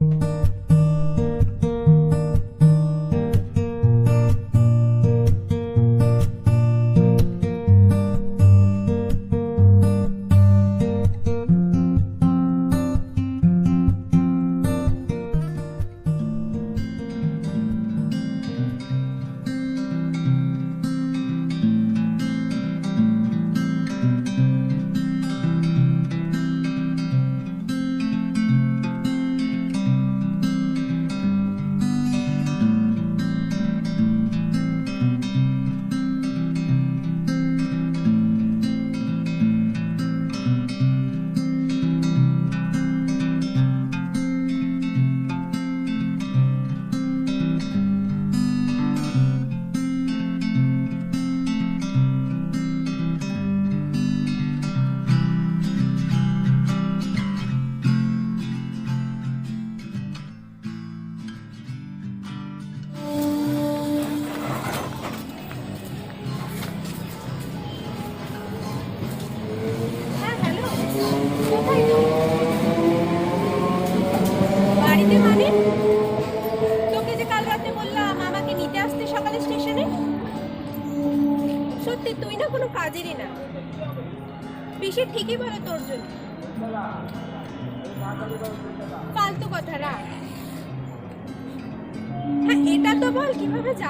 হ্যাঁ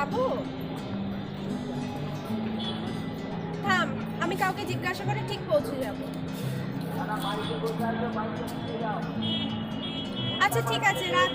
যাব? থাম আমি কাউকে জিজ্ঞাসা করে ঠিক পৌঁছে যাব। আচ্ছা ঠিক আছে রাখ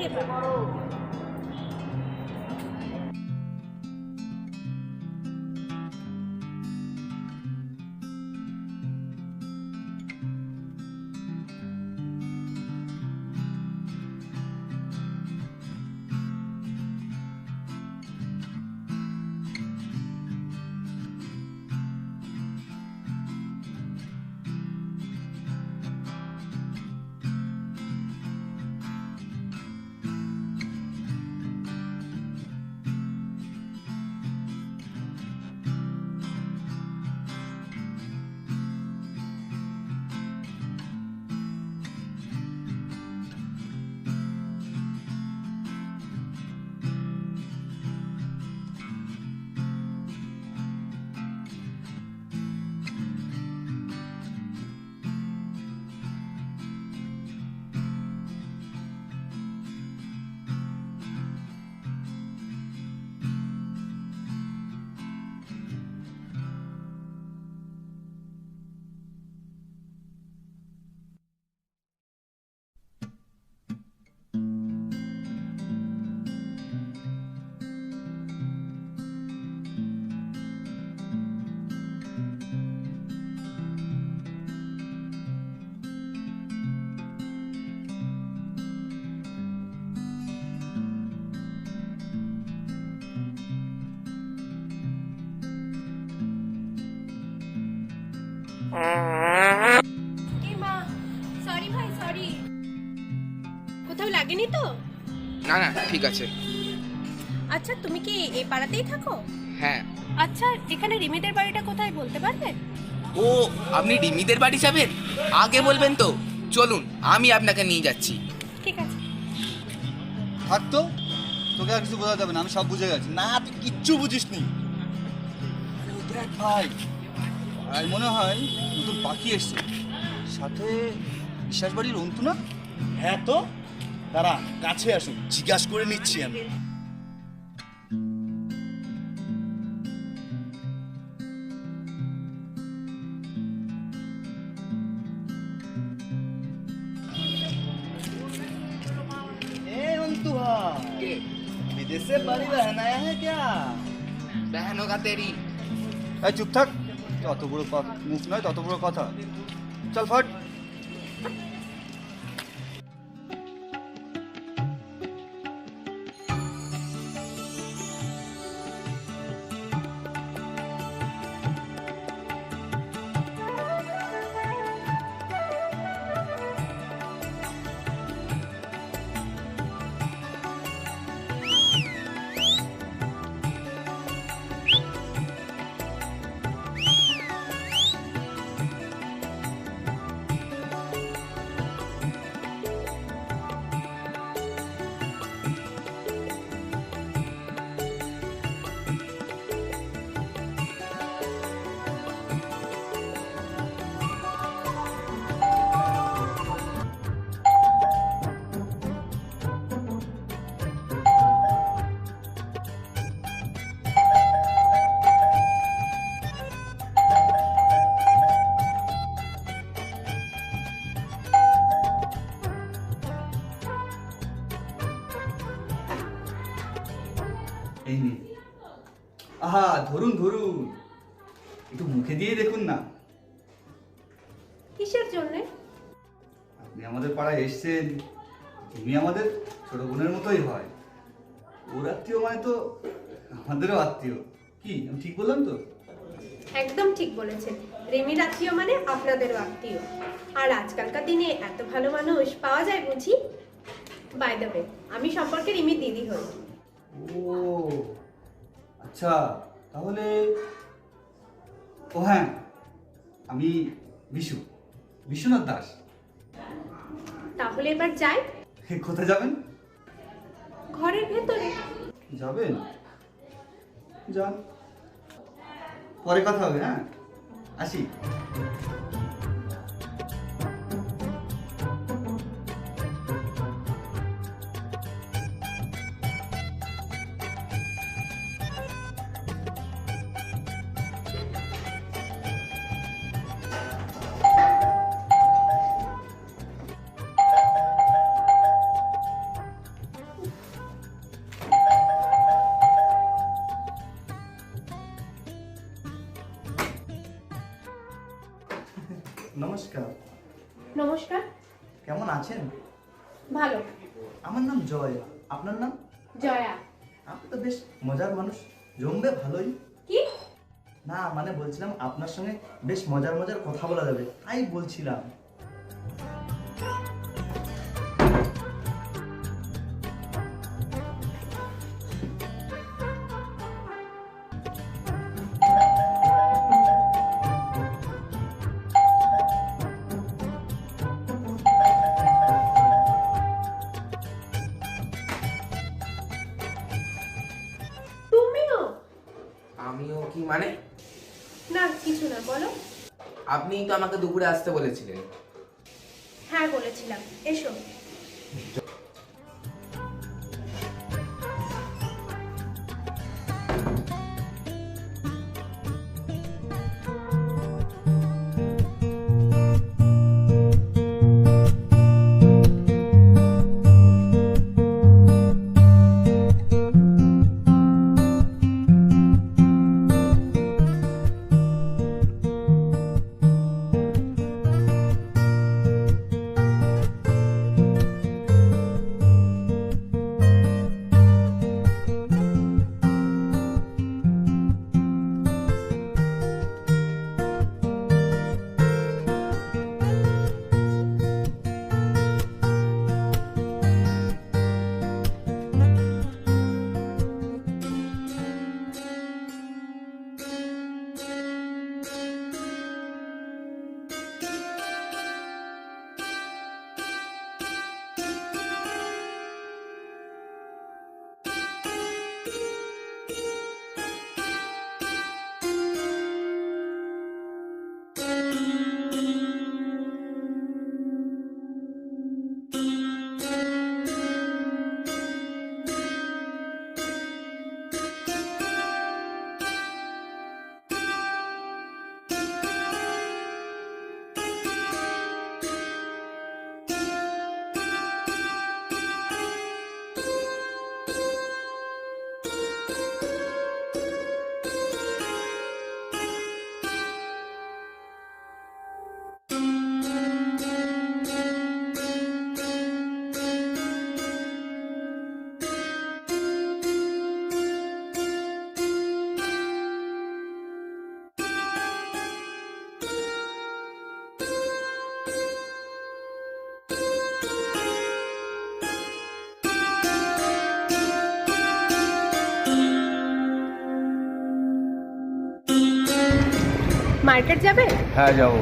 কোথাও লাগেনি তো? না না ঠিক আছে। আচ্ছা তুমি কি এই পাড়াতেই থাকো? হ্যাঁ। আচ্ছা এখানে রিমিদের বাড়িটা কোথায় বলতে পারবে? ও আপনি ডিমিদের বাড়ি যাবেন? আগে বলবেন তো। চলুন আমি আপনাকে নিয়ে যাচ্ছি। ঠিক আছে। থাকতো তোকে আর কিছু বোঝা যাবে না আমি সব বুঝে গেছি। না তুই কিচ্ছু বুঝিস নি দেখ ভাই। আর মনে হয় নতুন পাখি এসছে। সাথে বিশ্বাস বাড়ির অন্তু না? হ্যাঁ তো। দাঁড়া কাছে আসুন জিজ্ঞাসা করে নিচ্ছি আমি ए अंतु के विदेश से बड़ी बहन आया है क्या बहन होगा तेरी এই চুপ থাক যত বড় ক- মুখ নয় তত বড় কথা চল ফট এসছেন তুমি আমাদের ছোট বোনের মতোই হয়। ওর আত্মীয় মানে তো আমাদেরও আত্মীয়। কি? আমি ঠিক বললাম তো? একদম ঠিক বলেছেন। রেমির আত্মীয় মানে আপনাদেরও আত্মীয়। আর আজকালকার দিনে এত ভালো মানুষ পাওয়া যায় বুঝি? বাই দ্য ওয়ে আমি সম্পর্কে রিমির দিদি হই। ও আচ্ছা তাহলে ও হ্যাঁ আমি বিশু। বিশ্বনাথ দাস। তাহলে এবার যাই। কোথায় যাবেন? ঘরের ভেতরে। যাবেন? যা পরে কথা হবে হ্যাঁ? আসি। বেশ মজার মজার কথা বলা যাবে তাই বলছিলাম। আপনিই তো আমাকে দুপুরে আসতে বলেছিলেন। হ্যাঁ বলেছিলাম। এসো। মার্কেট যাবে? হ্যাঁ যাব।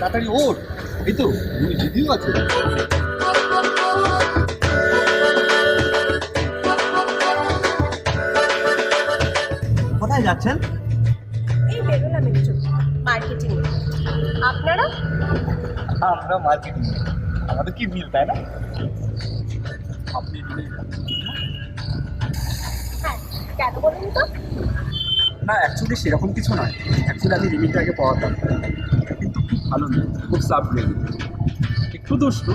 তাড়াতাড়ি ওঠ। এই তো দিদিও আছে। কোথায় যাচ্ছেন? এই বেরোলাম একটু মার্কেটিং আপনারা? আমরা মার্কেটিং আমাদের কি মিল তাই না? আপনি কেন বলুন তো? না অ্যাকচুয়ালি সেরকম কিছু নয়। অ্যাকচুয়ালি আমি রিমিটাকে পড়াতাম। কিন্তু খুব ভালো মেয়ে খুব সাবলেন একটু দুষ্ট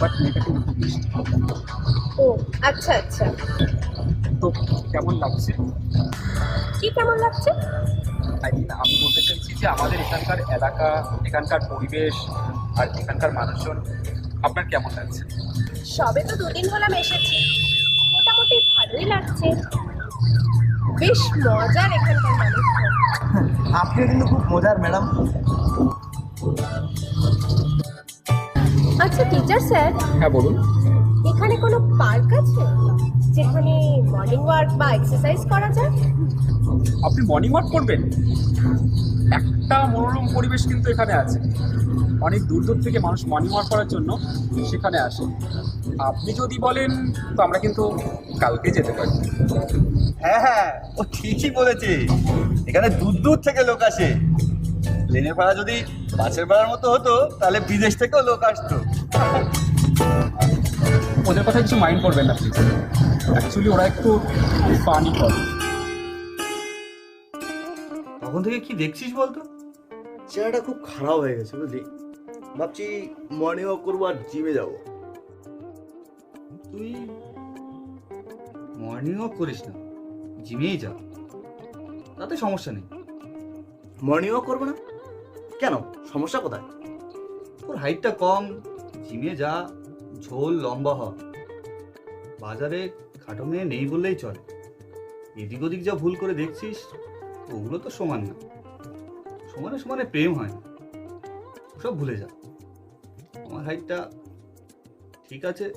বাট মেয়েটা খুব মিষ্টি। ও আচ্ছা আচ্ছা। তো কেমন লাগছে? কি কেমন লাগছে? মিন আমি বলতে চাইছি যে আমাদের এখানকার এলাকা এখানকার পরিবেশ আর এখানকার মানুষজন আপনার কেমন লাগছে? সবে তো দুদিন হলাম এসেছি। মোটামুটি ভালোই লাগছে। বেশ মজার এখানকার মানুষজন। আপনিও কিন্তু খুব মজার ম্যাডাম। আচ্ছা টিচার স্যার। হ্যাঁ বলুন। এখানে কোনো পার্ক আছে? যেখানে মর্নিং ওয়াক বা এক্সারসাইজ করা যায়? আপনি মর্নিং ওয়াক করবেন? একটা মনোরম পরিবেশ কিন্তু এখানে আছে। অনেক দূর দূর থেকে মানুষ মর্নিং ওয়াক করার জন্য সেখানে আসে। আপনি যদি বলেন তো আমরা কিন্তু কালকে যেতে পারি। হ্যাঁ হ্যাঁ ও ঠিকই বলেছে। এখানে দূর দূর থেকে লোক আসে। প্লেনের ভাড়া যদি বাসের ভাড়ার মতো হতো তাহলে বিদেশ থেকেও লোক আসতো। ওদের কথা কিছু মাইন্ড করবেন না প্লিজ অ্যাকচুয়ালি ওরা একটু ফানি করে। তখন থেকে কি দেখছিস বলতো? চেহারাটা খুব খারাপ হয়ে গেছে বুঝলি? ভাবছি মর্নিং ওয়াক করব আর জিমে যাব। তুই মর্নিং ওয়াক করিস না জিমেই যা। তাতে সমস্যা নেই। মর্নিং ওয়াক করব না? কেন? সমস্যা কোথায়? তোর হাইটটা কম জিমে যা ঝোল লম্বা হ। বাজারে খাটো মেয়ে নেই বললেই চলে। এদিক ওদিক যা ভুল করে দেখছিস ওগুলো তো সমান না। সমানে সমানে প্রেম হয় না। সব ভুলে যা। আমার হাইটটা ঠিক আছে।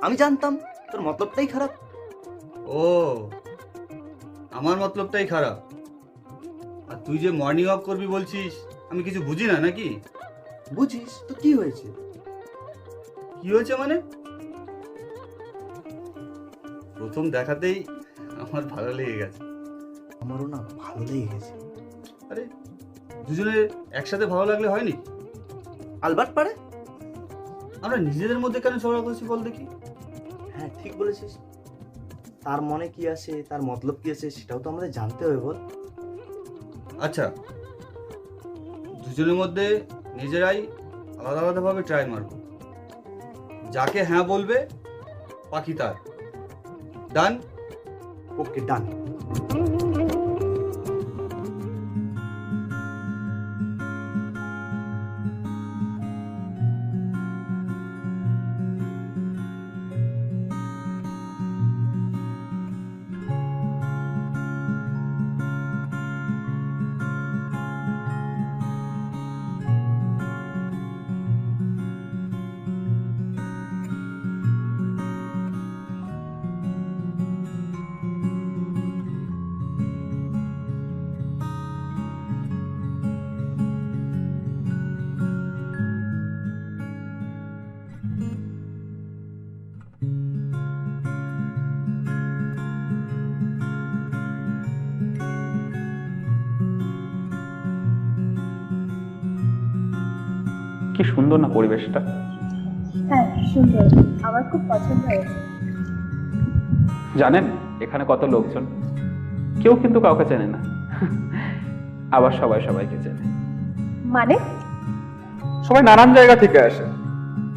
আমি জানতাম তোর মতলবটাই খারাপ। ও আমার মতলবটাই খারাপ। আর তুই যে মর্নিং ওয়াক করবি বলছিস আমি কিছু বুঝি না নাকি? বুঝিস তো কি হয়েছে? কি হয়েছে মানে? প্রথম দেখাতেই আমার ভালো লেগে গেছে। আমারও না ভালো লেগে গেছে। আরে দুজনে একসাথে ভালো লাগলে হয়নি? আলবার্ট পারে? আমরা নিজেদের মধ্যে কেন ঝগড়া করছি বল দেখি। হ্যাঁ ঠিক বলেছিস। তার মনে কি আছে তার মতলব কি আছে সেটাও তো আমাদের জানতে হবে বল। আচ্ছা দুজনের মধ্যে নিজেরাই আলাদা আলাদাভাবে ট্রাই মারবো। যাকে হ্যাঁ বলবে পাখি তার। ডান ওকে ডান কি সুন্দর না পরিবেশটা? হ্যাঁ সুন্দর। আমার খুব পছন্দ হয়েছে। জানেন এখানে কত লোকজন? কেউ কিন্তু কাউকে চেনে না। আবার সবাই সবাইকে চেনে। মানে? সবাই নানান জায়গা থেকে আসে।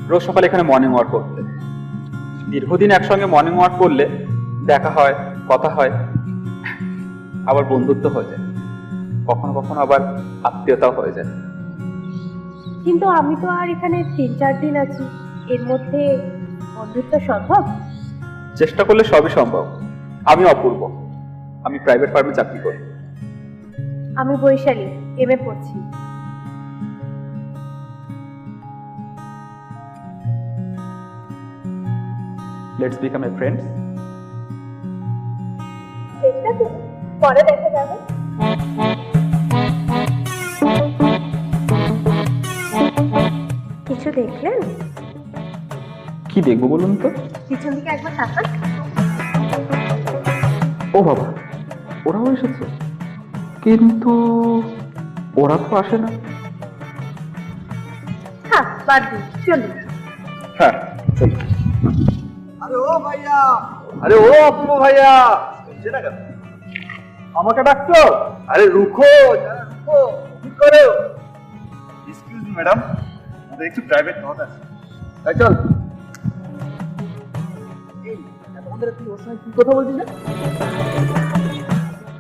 রোজ সকালে এখানে মর্নিং ওয়াক করতে। দীর্ঘদিন একসঙ্গে মর্নিং ওয়াক করলে দেখা হয় কথা হয় আবার বন্ধুত্ব হয়ে যায়। কখনো কখনো আবার আত্মীয়তাও হয়ে যায়। কিন্তু আমি তো আর এখানে তিন চার দিন আছি। এর মধ্যে বন্ধুত্ব সম্ভব? চেষ্টা করলে সবই সম্ভব। আমি অপূর্ব। আমি প্রাইভেট ফার্মে চাকরি করি। আমি বৈশালী এম এ পড়ছি। লেটস বিকাম এ ফ্রেন্ডস ঠিক আছে পরে দেখা যাবে। দেখলেন? কি দেখব বলুন তো? পিছন দিকে একবার তাকান। ও বাবা ওরাও এসেছে। কিন্তু ওরা তো আসে না। হ্যাঁ বাদ দিন চলুন। হ্যাঁ আরে ও ভাইয়া আরে ও অপূর্ব ভাইয়া না কেন? আমাকে ডাকছো? আরে রুখো রুখো কি করো? এক্সকিউজ ম্যাডাম একটু প্রাইভেট নট আছে। চল। তুই ওর সঙ্গে কি কথা বলছিস না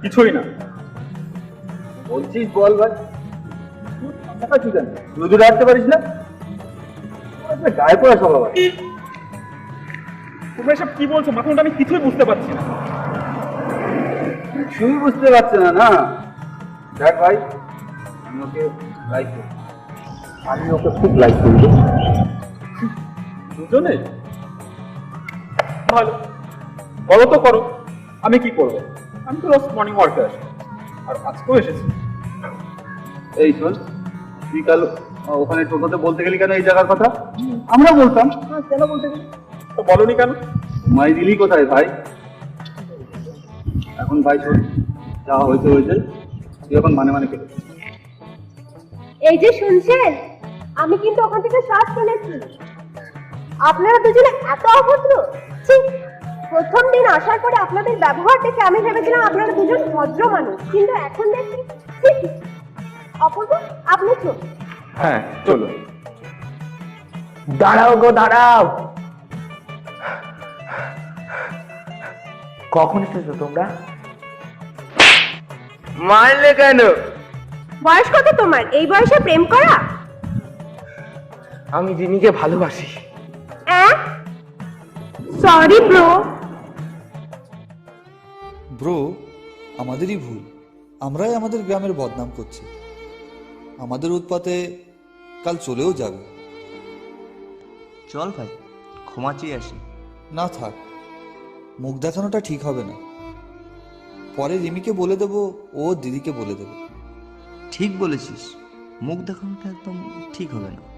কিছুই না। বলছিস বল ভাই। টাকা কি জানিস রুজু রাখতে পারিস না। গায়ে পড়া। তোমরা এসব কি বলছো? মাথাটা আমি কিছুই বুঝতে পারছি না। কিছুই বুঝতে পারছে না না। দেখ ভাই আমি ওকে লাইক করি আমি ওকে খুব লাইক করি দুজনে? ভালো। করো তো করো। আমি কি করব? আমি তো রোজ মর্নিং ওয়ার্কে আসি। আর আজকেও এসেছি। এই শোন তুই কাল ওখানে টোটোতে বলতে গেলি কেন এই জায়গার কথা? আমরা বলতাম। হ্যাঁ কেন বলতে গেলে? তো বলনি কেন? মাই দিলি কোথায় ভাই? এখন ভাই শোন যা হয়েছে হয়েছে তুই এখন মানে মানে কেটে এই যে শুনছেন? আমি কিন্তু ওখান থেকে শ্বাস ফেলেছি। আপনারা দুজনে এত অভদ্র। প্রথম দিন আসার পরে আপনাদের ব্যবহার দেখে আমি ভেবেছিলাম আপনারা দুজন ভদ্র মানুষ কিন্তু এখন দেখছি। অপূর্ব আপনি চলুন। হ্যাঁ চলো দাঁড়াও গো দাঁড়াও। কখন এসেছ তোমরা? মারলে কেন? বয়স কত তোমার? এই বয়সে প্রেম করা? আমি জিনিকে ভালোবাসি। সরি ব্রো ব্রো আমাদেরই ভুল। আমরাই আমাদের গ্রামের বদনাম করছি। আমাদের উৎপাতে কাল চলেও যাবে। চল ভাই ক্ষমা চেয়ে আসি। না থাক মুখ দেখানোটা ঠিক হবে না। পরে রিমিকে বলে দেবো ও দিদিকে বলে দেবে। ঠিক বলেছিস মুখ দেখানোটা একদম ঠিক হবে না।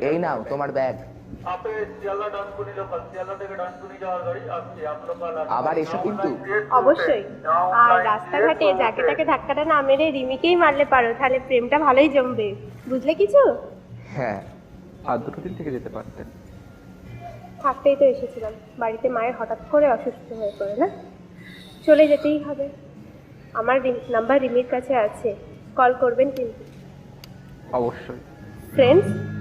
এই নাও তোমার ব্যাগ আবার এসো কিন্তু। অবশ্যই। আর রাস্তাঘাটে যাকে তাকে ধাক্কাটা না মেরে রিমিকেই মারলে পারো তাহলে প্রেমটা ভালোই জমবে। বুঝলে কিছু? হ্যাঁ। আর দুটো দিন থেকে যেতে পারতেন। থাকতেই তো এসেছিলাম। বাড়িতে মায়ের হঠাৎ করে অসুস্থ হয়ে পড়ে না? চলে যেতেই হবে। আমার নাম্বার রিমির কাছে আছে। কল করবেন কিন্তু। অবশ্যই। ফ্রেন্ডস